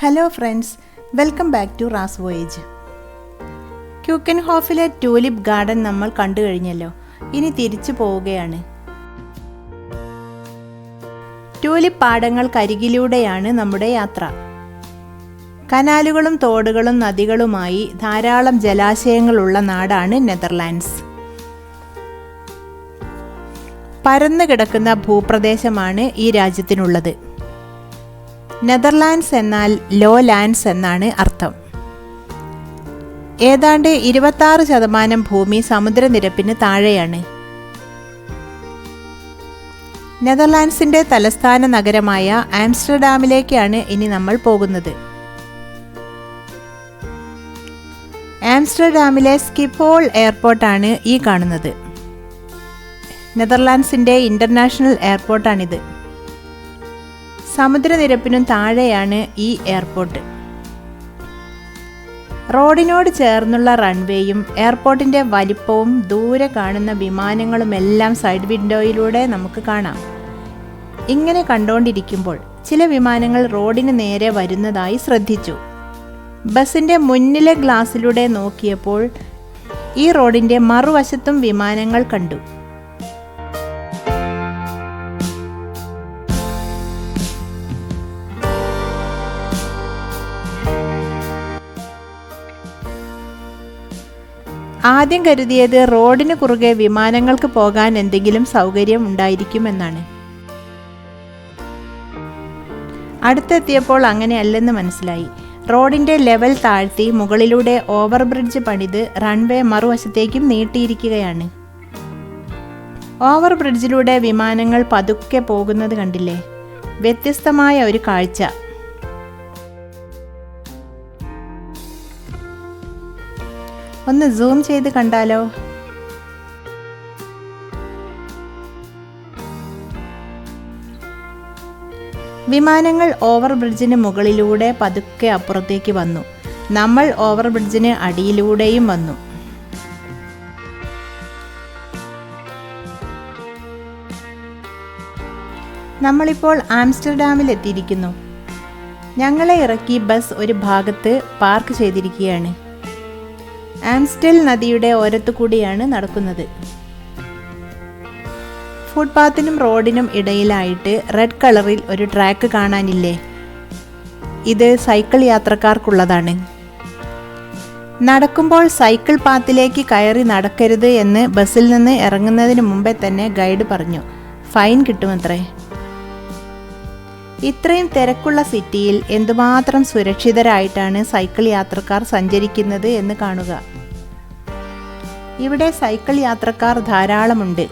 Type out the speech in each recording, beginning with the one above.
Hello friends welcome back to Raz voyage ക്യൂക്കൻ ഹോഫിലെ tulip garden നമ്മൾ കണ്ടു കഴിഞ്ഞല്ലോ. ഇനി തിരിച്ചു പോവുകയാണ്. ട്യൂലിപ്പ് പാടങ്ങൾക്കരികിലൂടെയാണ് നമ്മുടെ യാത്ര. കനാലുകളും തോടുകളും നദികളുമായി ധാരാളം ജലാശയങ്ങളുള്ള നാടാണ് നെതർലാൻഡ്സ്. പരന്നു കിടക്കുന്ന ഭൂപ്രദേശമാണ് ഈ രാജ്യത്തിനുള്ളത്. നെതർലാൻഡ്സ് എന്നാൽ ലോ ലാൻഡ്സ് എന്നാണ് അർത്ഥം. ഏതാണ്ട് ഇരുപത്താറ് ശതമാനം ഭൂമി സമുദ്രനിരപ്പിന് താഴെയാണ്. നെതർലാൻഡ്സിന്റെ തലസ്ഥാന നഗരമായ ആംസ്റ്റർഡാമിലേക്കാണ് ഇനി നമ്മൾ പോകുന്നത്. ആംസ്റ്റർഡാമിലെ സ്കിപ്പോൾ എയർപോർട്ടാണ് ഈ കാണുന്നത്. നെതർലാൻഡ്സിന്റെ ഇന്റർനാഷണൽ എയർപോർട്ടാണിത്. സമുദ്രനിരപ്പിനും താഴെയാണ് ഈ എയർപോർട്ട്. റോഡിനോട് ചേർന്നുള്ള റൺവേയും എയർപോർട്ടിന്റെ വലിപ്പവും ദൂരെ കാണുന്ന വിമാനങ്ങളുമെല്ലാം സൈഡ് വിൻഡോയിലൂടെ നമുക്ക് കാണാം. ഇങ്ങനെ കണ്ടുകൊണ്ടിരിക്കുമ്പോൾ ചില വിമാനങ്ങൾ റോഡിന് നേരെ വരുന്നതായി ശ്രദ്ധിച്ചു. ബസ്സിന്റെ മുന്നിലെ ഗ്ലാസ്സിലൂടെ നോക്കിയപ്പോൾ ഈ റോഡിന്റെ മറുവശത്തും വിമാനങ്ങൾ കണ്ടു. ആദ്യം കരുതിയത് റോഡിന് കുറുകെ വിമാനങ്ങൾക്ക് പോകാൻ എന്തെങ്കിലും സൗകര്യം ഉണ്ടായിരിക്കുമെന്നാണ്. അടുത്തെത്തിയപ്പോൾ അങ്ങനെയല്ലെന്ന് മനസ്സിലായി. റോഡിന്റെ ലെവൽ താഴ്ത്തി മുകളിലൂടെ ഓവർ ബ്രിഡ്ജ് പണിത് റൺവേ മറുവശത്തേക്കും നീട്ടിയിരിക്കുകയാണ്. ഓവർ ബ്രിഡ്ജിലൂടെ വിമാനങ്ങൾ പതുക്കെ പോകുന്നത് കണ്ടില്ലേ? വ്യത്യസ്തമായ ഒരു കാഴ്ച. ഒന്ന് സൂം ചെയ്ത് കണ്ടാലോ? വിമാനങ്ങൾ ഓവർ ബ്രിഡ്ജിന് മുകളിലൂടെ പതുക്കെ അപ്പുറത്തേക്ക് വന്നു. നമ്മൾ ഓവർ ബ്രിഡ്ജിന് അടിയിലൂടെയും വന്നു. നമ്മളിപ്പോൾ ആംസ്റ്റർഡാമിൽ എത്തിയിരിക്കുന്നു. ഞങ്ങളെ ഇറക്കി ബസ് ഒരു ഭാഗത്ത് പാർക്ക് ചെയ്തിരിക്കുകയാണ്. ആംസ്റ്റൽ നദിയുടെ ഓരത്തു കൂടിയാണ് നടക്കുന്നത്. ഫുട്പാത്തിനും റോഡിനും ഇടയിലായിട്ട് റെഡ് കളറിൽ ഒരു ട്രാക്ക് കാണാനില്ലേ? ഇത് സൈക്കിൾ യാത്രക്കാർക്കുള്ളതാണ്. നടക്കുമ്പോൾ സൈക്കിൾ പാത്തിലേക്ക് കയറി നടക്കരുത് എന്ന് ബസ്സിൽ നിന്ന് ഇറങ്ങുന്നതിന് മുമ്പേ തന്നെ ഗൈഡ് പറഞ്ഞു. ഫൈൻ കിട്ടുമത്രേ. ഇത്രയും തിരക്കുള്ള സിറ്റിയിൽ എന്തുമാത്രം സുരക്ഷിതരായിട്ടാണ് സൈക്കിൾ യാത്രക്കാർ സഞ്ചരിക്കുന്നത് എന്ന് കാണുക. ഇവിടെ സൈക്കിൾ യാത്രക്കാർ ധാരാളമുണ്ട്.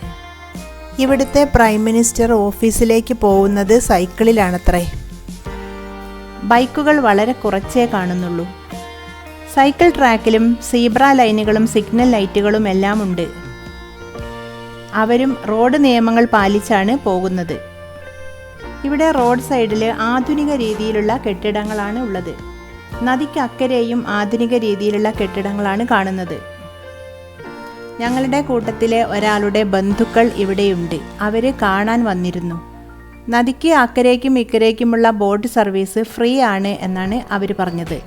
ഇവിടുത്തെ പ്രൈം മിനിസ്റ്റർ ഓഫീസിലേക്ക് പോകുന്നത് സൈക്കിളിലാണത്രേ. ബൈക്കുകൾ വളരെ കുറച്ചേ കാണുന്നുള്ളൂ. സൈക്കിൾ ട്രാക്കിലും സീബ്ര ലൈനുകളും സിഗ്നൽ ലൈറ്റുകളും എല്ലാം ഉണ്ട് അവരും റോഡ് നിയമങ്ങൾ പാലിച്ചാണ് പോകുന്നത്. ഇവിടെ റോഡ് സൈഡിൽ ആധുനിക രീതിയിലുള്ള കെട്ടിടങ്ങളാണ് ഉള്ളത്. നദിക്ക് അക്കരെയും ആധുനിക രീതിയിലുള്ള കെട്ടിടങ്ങളാണ് കാണുന്നത്. ഞങ്ങളുടെ കൂട്ടത്തിലെ ഒരാളുടെ ബന്ധുക്കൾ ഇവിടെയുണ്ട്. അവരെ കാണാൻ വന്നിരുന്നു. നദിക്ക് അക്കരയ്ക്കും ഇക്കരയ്ക്കുമുള്ള ബോട്ട് സർവീസ് ഫ്രീ ആണ് എന്നാണ് അവർ പറഞ്ഞത്.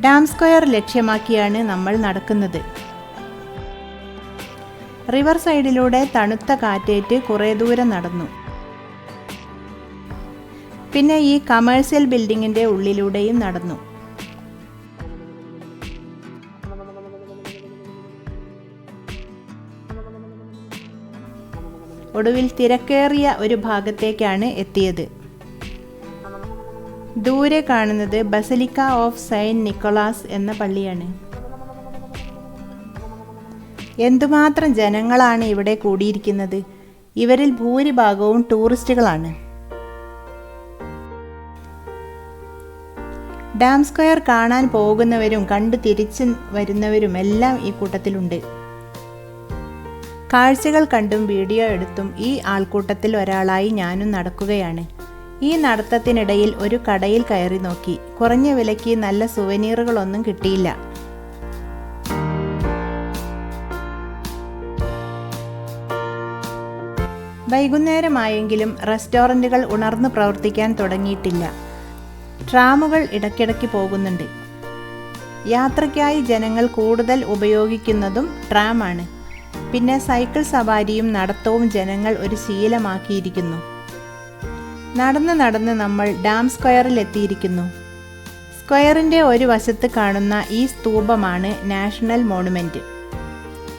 ഡാം സ്ക്വയർ ലക്ഷ്യമാക്കിയാണ് നമ്മൾ നടക്കുന്നത്. റിവർ സൈഡിലൂടെ തണുത്ത കാറ്റേറ്റ് കുറേ ദൂരം നടന്നു. പിന്നെ ഈ കമേഴ്സ്യൽ ബിൽഡിങ്ങിന്റെ ഉള്ളിലൂടെയും നടന്നു. ഒടുവിൽ തിരക്കേറിയ ഒരു ഭാഗത്തേക്കാണ് എത്തിയത്. ദൂരെ കാണുന്നത് ബസലിക്ക ഓഫ് സൈൻ നിക്കോളാസ് എന്ന പള്ളിയാണ്. എന്തുമാത്രം ജനങ്ങളാണ് ഇവിടെ കൂടിയിരിക്കുന്നത്? ഇവരിൽ ഭൂരിഭാഗവും ടൂറിസ്റ്റുകളാണ്. ഡാം സ്ക്വയർ കാണാൻ പോകുന്നവരും കണ്ടു തിരിച്ചു വരുന്നവരും എല്ലാം ഈ കൂട്ടത്തിലുണ്ട്. കാഴ്ചകൾ കണ്ടും വീഡിയോ എടുത്തും ഈ ആൾക്കൂട്ടത്തിൽ ഒരാളായി ഞാനും നടക്കുകയാണ്. ഈ നടത്തത്തിനിടയിൽ ഒരു കടയിൽ കയറി നോക്കി. കുറഞ്ഞ വിലയ്ക്ക് നല്ല സുവനീറുകളൊന്നും കിട്ടിയില്ല. വൈകുന്നേരമായെങ്കിലും റെസ്റ്റോറന്റുകൾ ഉണർന്നു പ്രവർത്തിക്കാൻ തുടങ്ങിയിട്ടില്ല. ട്രാമുകൾ ഇടയ്ക്കിടയ്ക്ക് പോകുന്നുണ്ട്. യാത്രയ്ക്കായി ജനങ്ങൾ കൂടുതൽ ഉപയോഗിക്കുന്നതും ട്രാമാണ്. പിന്നെ സൈക്കിൾ സവാരിയും നടത്തവും ജനങ്ങൾ ഒരു ശീലമാക്കിയിരിക്കുന്നു. നടന്ന് നടന്ന് നമ്മൾ ഡാം സ്ക്വയറിൽ എത്തിയിരിക്കുന്നു. സ്ക്വയറിന്റെ ഒരു വശത്ത് കാണുന്ന ഈ സ്തൂപമാണ് നാഷണൽ മോണുമെന്റ്.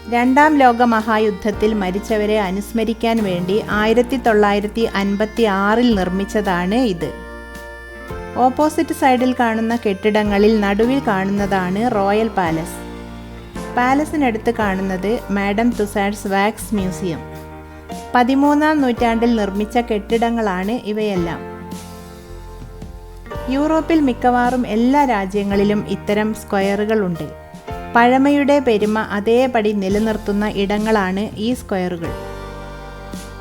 രണ്ടാം ലോക മഹായുദ്ധത്തിൽ മരിച്ചവരെ അനുസ്മരിക്കാൻ വേണ്ടി ആയിരത്തി തൊള്ളായിരത്തി അൻപത്തി ആറിൽ നിർമ്മിച്ചതാണ് ഇത്. ഓപ്പോസിറ്റ് സൈഡിൽ കാണുന്ന കെട്ടിടങ്ങളിൽ നടുവിൽ കാണുന്നതാണ് റോയൽ പാലസ്. പാലസിനടുത്ത് കാണുന്നത് മാഡം തുസാഡ്സ് വാക്സ് മ്യൂസിയം. പതിമൂന്നാം നൂറ്റാണ്ടിൽ നിർമ്മിച്ച കെട്ടിടങ്ങളാണ് ഇവയെല്ലാം. യൂറോപ്പിൽ മിക്കവാറും എല്ലാ രാജ്യങ്ങളിലും ഇത്തരം സ്ക്വയറുകളുണ്ട്. പഴമയുടെ പെരുമ അതേപടി നിലനിർത്തുന്ന ഇടങ്ങളാണ് ഈ സ്ക്വയറുകൾ.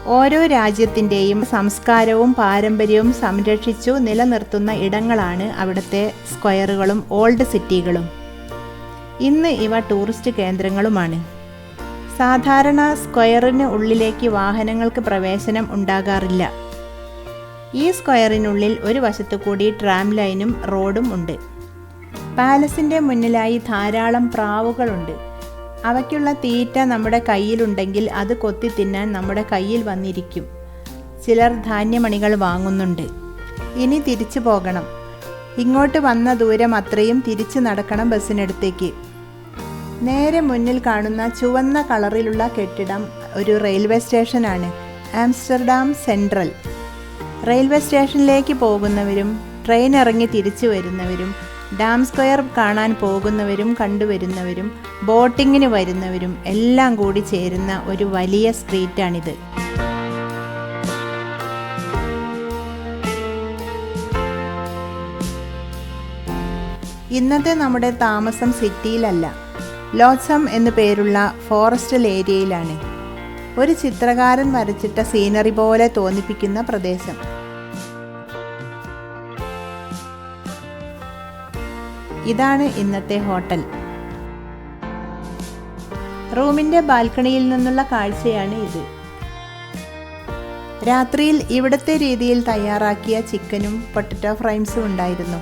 ഓരോ രാജ്യത്തിന്റെയും സംസ്കാരവും പാരമ്പര്യവും സംരക്ഷിച്ചു നിലനിർത്തുന്ന ഇടങ്ങളാണ് അവിടുത്തെ സ്ക്വയറുകളും ഓൾഡ് സിറ്റികളും. ഇന്ന് ഇവ ടൂറിസ്റ്റ് കേന്ദ്രങ്ങളുമാണ്. സാധാരണ സ്ക്വയറിന് ഉള്ളിലേക്ക് വാഹനങ്ങൾക്ക് പ്രവേശനം ഉണ്ടാകാറില്ല. ഈ സ്ക്വയറിനുള്ളിൽ ഒരു വശത്തു കൂടി ട്രാം ലൈനും റോഡും ഉണ്ട്. പാലസിന്റെ മുന്നിലായി ധാരാളം പ്രാവുകളുണ്ട്. അവയ്ക്കുള്ള തീറ്റ നമ്മുടെ കയ്യിലുണ്ടെങ്കിൽ അത് കൊത്തി തിന്നാൻ നമ്മുടെ കയ്യിൽ വന്നിരിക്കും. ചിലർ ധാന്യമണികൾ വാങ്ങുന്നുണ്ട്. ഇനി തിരിച്ചു പോകണം. ഇങ്ങോട്ട് വന്ന ദൂരം അത്രയും തിരിച്ചു നടക്കണം ബസ്സിനടുത്തേക്ക്. നേരെ മുന്നിൽ കാണുന്ന ചുവന്ന കളറിലുള്ള കെട്ടിടം ഒരു റെയിൽവേ സ്റ്റേഷനാണ്. Amsterdam central. റെയിൽവേ സ്റ്റേഷനിലേക്ക് പോകുന്നവരും ട്രെയിൻ ഇറങ്ങി തിരിച്ചു വരുന്നവരും ഡാം സ്ക്വയർ കാണാൻ പോകുന്നവരും കണ്ടുവരുന്നവരും ബോട്ടിങ്ങിന് വരുന്നവരും എല്ലാം കൂടി ചേരുന്ന ഒരു വലിയ സ്ട്രീറ്റാണിത്. ഇന്നത്തെ നമ്മുടെ താമസം സിറ്റിയിലല്ല. ലോത്സം എന്നു പേരുള്ള ഫോറസ്റ്റൽ ഏരിയയിലാണ്. ഒരു ചിത്രകാരൻ വരച്ചിട്ട സീനറി പോലെ തോന്നിപ്പിക്കുന്ന പ്രദേശം. ഇതാണ് ഇന്നത്തെ ഹോട്ടൽ. റൂമിന്റെ ബാൽക്കണിയിൽ നിന്നുള്ള കാഴ്ചയാണ് ഇത്. രാത്രിയിൽ ഇവിടുത്തെ രീതിയിൽ തയ്യാറാക്കിയ ചിക്കനും പൊട്ടറ്റോ ഫ്രൈംസും ഉണ്ടായിരുന്നു.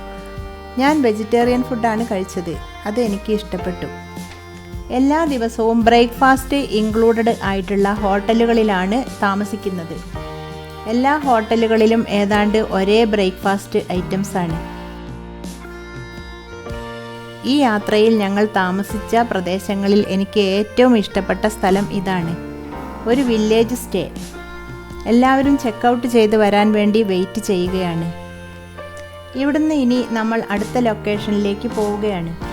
ഞാൻ വെജിറ്റേറിയൻ ഫുഡാണ് കഴിച്ചത്. അത് എനിക്ക് ഇഷ്ടപ്പെട്ടു. എല്ലാ ദിവസവും ബ്രേക്ക്ഫാസ്റ്റ് ഇൻക്ലൂഡഡ് ആയിട്ടുള്ള ഹോട്ടലുകളിലാണ് താമസിക്കുന്നത്. എല്ലാ ഹോട്ടലുകളിലും ഏതാണ്ട് ഒരേ ബ്രേക്ക്ഫാസ്റ്റ് ഐറ്റംസ് ആണ് ഈ യാത്രയിൽ ഞങ്ങൾ താമസിച്ച പ്രദേശങ്ങളിൽ എനിക്ക് ഏറ്റവും ഇഷ്ടപ്പെട്ട സ്ഥലം ഇതാണ്. ഒരു വില്ലേജ് സ്റ്റേ. എല്ലാവരും ചെക്ക് ഔട്ട് ചെയ്ത് വരാൻ വേണ്ടി വെയിറ്റ് ചെയ്യുകയാണ്. ഇവിടുന്ന് ഇനി നമ്മൾ അടുത്ത ലൊക്കേഷനിലേക്ക് പോവുകയാണ്.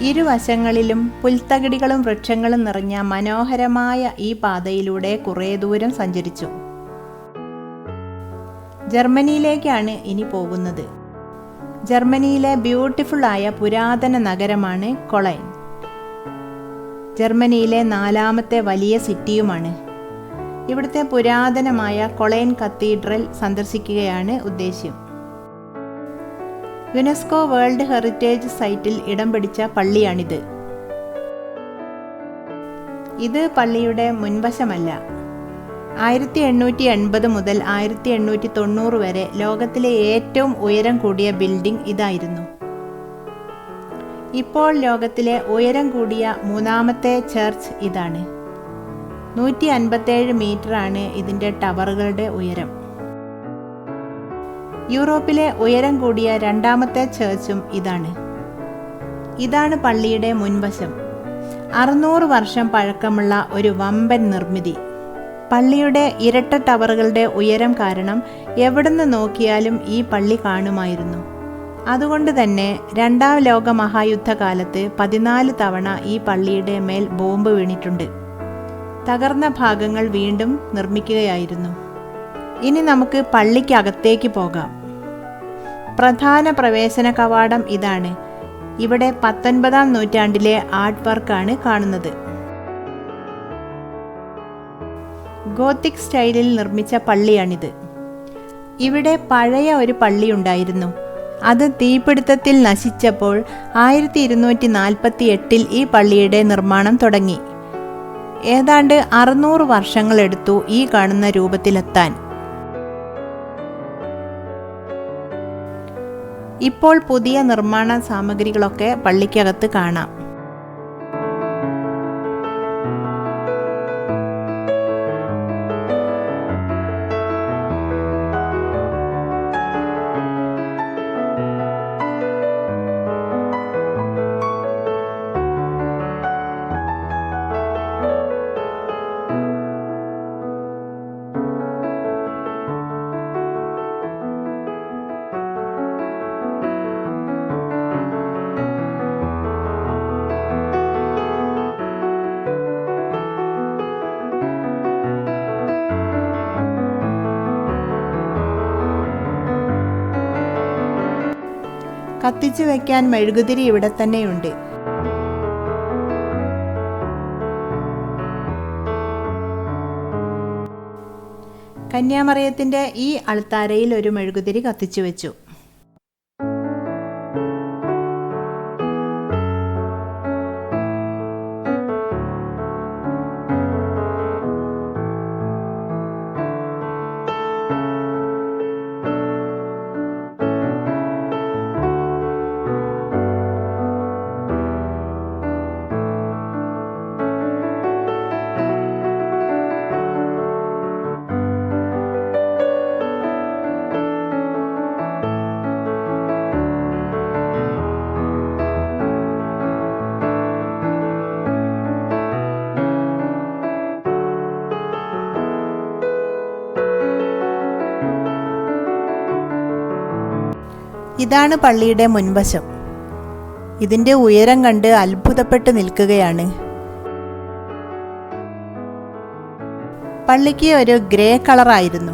ഇരുവശങ്ങളിലും പുൽത്തകിടികളും വൃക്ഷങ്ങളും നിറഞ്ഞ മനോഹരമായ ഈ പാതയിലൂടെ കുറേ ദൂരം സഞ്ചരിച്ചു. ജർമ്മനിയിലേക്കാണ് ഇനി പോകുന്നത്. ജർമ്മനിയിലെ ബ്യൂട്ടിഫുൾ ആയ പുരാതന നഗരമാണ് കൊളൈൻ. ജർമ്മനിയിലെ നാലാമത്തെ വലിയ സിറ്റിയുമാണ്. ഇവിടുത്തെ പുരാതനമായ കൊളൈൻ കത്തീഡ്രൽ സന്ദർശിക്കുകയാണ് ഉദ്ദേശ്യം. യുനെസ്കോ വേൾഡ് ഹെറിറ്റേജ് സൈറ്റിൽ ഇടം പിടിച്ച പള്ളിയാണിത്. ഇത് പള്ളിയുടെ മുൻവശമല്ല. ആയിരത്തി എണ്ണൂറ്റി എൺപത് മുതൽ ആയിരത്തി എണ്ണൂറ്റി തൊണ്ണൂറ് വരെ ലോകത്തിലെ ഏറ്റവും ഉയരം കൂടിയ ബിൽഡിംഗ് ഇതായിരുന്നു. ഇപ്പോൾ ലോകത്തിലെ ഉയരം കൂടിയ മൂന്നാമത്തെ ചർച്ച് ഇതാണ്. നൂറ്റി അൻപത്തേഴ് മീറ്ററാണ് ഇതിന്റെ ടവറുകളുടെ ഉയരം. യൂറോപ്പിലെ ഉയരം കൂടിയ രണ്ടാമത്തെ ചേർച്ചും ഇതാണ്. ഇതാണ് പള്ളിയുടെ മുൻവശം. അറുന്നൂറ് വർഷം പഴക്കമുള്ള ഒരു വമ്പൻ നിർമ്മിതി. പള്ളിയുടെ ഇരട്ട ടവറുകളുടെ ഉയരം കാരണം എവിടുന്ന് നോക്കിയാലും ഈ പള്ളി കാണുമായിരുന്നു. അതുകൊണ്ട് തന്നെ രണ്ടാം ലോക മഹായുദ്ധകാലത്ത് പതിനാല് തവണ ഈ പള്ളിയുടെ മേൽ ബോംബ് വീണിട്ടുണ്ട്. തകർന്ന ഭാഗങ്ങൾ വീണ്ടും നിർമ്മിക്കുകയായിരുന്നു. ഇനി നമുക്ക് പള്ളിക്കകത്തേക്ക് പോകാം. പ്രധാന പ്രവേശന കവാടം ഇതാണ്. ഇവിടെ പത്തൊൻപതാം നൂറ്റാണ്ടിലെ ആർട്ട് വർക്കാണ് കാണുന്നത്. ഗോത്തിക് സ്റ്റൈലിൽ നിർമ്മിച്ച പള്ളിയാണിത്. ഇവിടെ പഴയ ഒരു പള്ളി ഉണ്ടായിരുന്നു. അത് തീപിടുത്തത്തിൽ നശിച്ചപ്പോൾ ആയിരത്തി ഇരുന്നൂറ്റി നാൽപ്പത്തി എട്ടിൽ ഈ പള്ളിയുടെ നിർമ്മാണം തുടങ്ങി. ഏതാണ്ട് അറുന്നൂറ് വർഷങ്ങളെടുത്തു ഈ കാണുന്ന രൂപത്തിലെത്താൻ. ഇപ്പോൾ പുതിയ നിർമ്മാണ സാമഗ്രികളൊക്കെ പള്ളിക്കകത്ത് കാണാം. കത്തിച്ചു വെക്കാൻ മെഴുകുതിരി ഇവിടെ തന്നെയുണ്ട്. കന്യാമറിയത്തിന്റെ ഈ അൾത്താരയിൽ ഒരു മെഴുകുതിരി കത്തിച്ചു വെച്ചു. ഇതാണ് പള്ളിയുടെ മുൻവശം. ഇതിന്റെ ഉയരം കണ്ട് അത്ഭുതപ്പെട്ട് നിൽക്കുകയാണ്. പള്ളിക്ക് ഒരു ഗ്രേ കളറായിരുന്നു.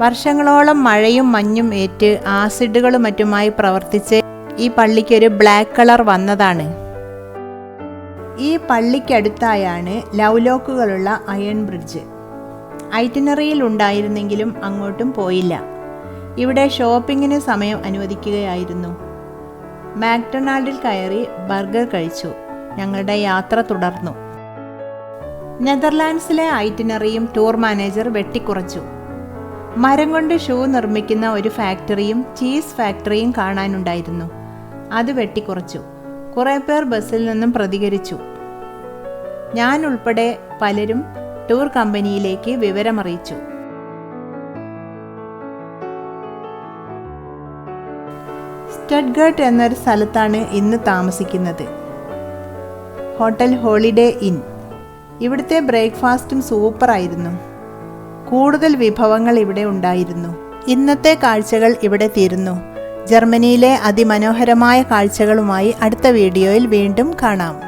വർഷങ്ങളോളം മഴയും മഞ്ഞും ഏറ്റ് ആസിഡുകളും മറ്റുമായി പ്രവർത്തിച്ച് ഈ പള്ളിക്ക് ഒരു ബ്ലാക്ക് കളർ വന്നതാണ്. ഈ പള്ളിക്കടുത്തായാണ് ലൗലോക്കുകളുള്ള അയൺ ബ്രിഡ്ജ്. ഐറ്റിനറിയിൽ ഉണ്ടായിരുന്നെങ്കിലും അങ്ങോട്ടും പോയില്ല. ഇവിടെ ഷോപ്പിങ്ങിന് സമയം അനുവദിക്കുകയായിരുന്നു. മാക്ഡൊണാൾഡിൽ കയറി ബർഗർ കഴിച്ചു. ഞങ്ങളുടെ യാത്ര തുടർന്നു. നെതർലാൻഡ്സിലെ ഐറ്റിനറിയും ടൂർ മാനേജർ വെട്ടിക്കുറച്ചു. മരം കൊണ്ട് ഷൂ നിർമ്മിക്കുന്ന ഒരു ഫാക്ടറിയും ചീസ് ഫാക്ടറിയും കാണാനുണ്ടായിരുന്നു. അത് വെട്ടിക്കുറച്ചു. കുറേ പേർ ബസ്സിൽ നിന്നും പ്രതികരിച്ചു. ഞാൻ ഉൾപ്പെടെ പലരും ടൂർ കമ്പനിയിലേക്ക് വിവരമറിയിച്ചു. സ്റ്റഡ്ഗർട്ട് എന്നൊരു സ്ഥലത്താണ് ഇന്ന് താമസിക്കുന്നത്. Hotel holiday inn. ഇവിടുത്തെ ബ്രേക്ക്ഫാസ്റ്റും സൂപ്പറായിരുന്നു. കൂടുതൽ വിഭവങ്ങൾ ഇവിടെ ഉണ്ടായിരുന്നു. ഇന്നത്തെ കാഴ്ചകൾ ഇവിടെ തീരുന്നു. ജർമ്മനിയിലെ അതിമനോഹരമായ കാഴ്ചകളുമായി അടുത്ത വീഡിയോയിൽ വീണ്ടും കാണാം.